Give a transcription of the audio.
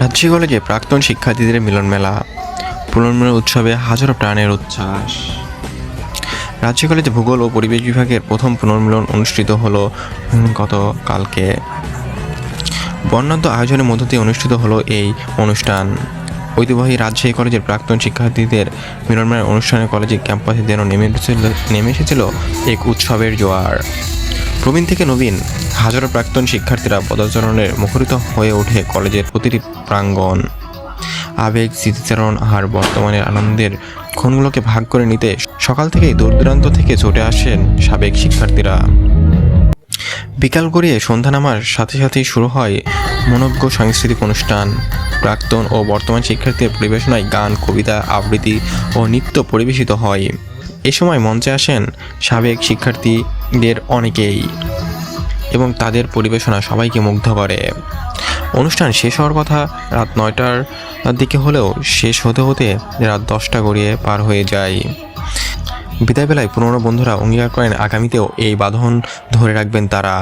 রাজ্যি কলেজে প্রাক্তন শিক্ষার্থীদের মিলন মেলা পুনর্মিলন উৎসবে হাজারো প্রাণের উচ্ছ্বাস। রাজ্য কলেজে ভূগোল ও পরিবেশ বিভাগের প্রথম পুনর্মিলন অনুষ্ঠিত হলো গতকালকে। বর্ণাঢ্য আয়োজনের মধ্য দিয়ে অনুষ্ঠিত হলো এই অনুষ্ঠান। ঐতিহ্যবাহী রাজশাহী কলেজের প্রাক্তন শিক্ষার্থীদের মিলনমেলার অনুষ্ঠানে কলেজের ক্যাম্পাসে যেন নেমে নেমে এসেছিল এক উৎসবের জোয়ার। প্রবীণ থেকে নবীন হাজারো প্রাক্তন শিক্ষার্থীরা পদাচরণের মুখরিত হয়ে ওঠে কলেজের প্রতিটি প্রাঙ্গণ। আবেগ, স্মৃতিচারণ, আর বর্তমানের আনন্দের ক্ষণগুলোকে ভাগ করে নিতে সকাল থেকেই দূর দূরান্ত থেকে ছুটে আসেন সাবেক শিক্ষার্থীরা। বিকাল গড়িয়ে সন্ধ্যা নামার সাথে সাথেই শুরু হয় মনজ্ঞ সাংস্কৃতিক অনুষ্ঠান। প্রাক্তন ও বর্তমান শিক্ষার্থীদের পরিবেশনায় গান, কবিতা, আবৃত্তি ও নৃত্য পরিবেশিত হয়। এ সময় মঞ্চে আসেন সাবেক শিক্ষার্থীদের অনেকেই। এবং তাদের পরিবেশনা সবাইকে মুগ্ধ করে। অনুষ্ঠান শেষ হওয়ার কথা রাত নয়টার দিকে হলেও শেষ হতে হতে রাত দশটা গড়িয়ে পার হয়ে যায়। বিদায়বেলায় পুরনো বন্ধুরা অঙ্গীকার করেন, আগামীতেও এই বাঁধন ধরে রাখবেন তারা।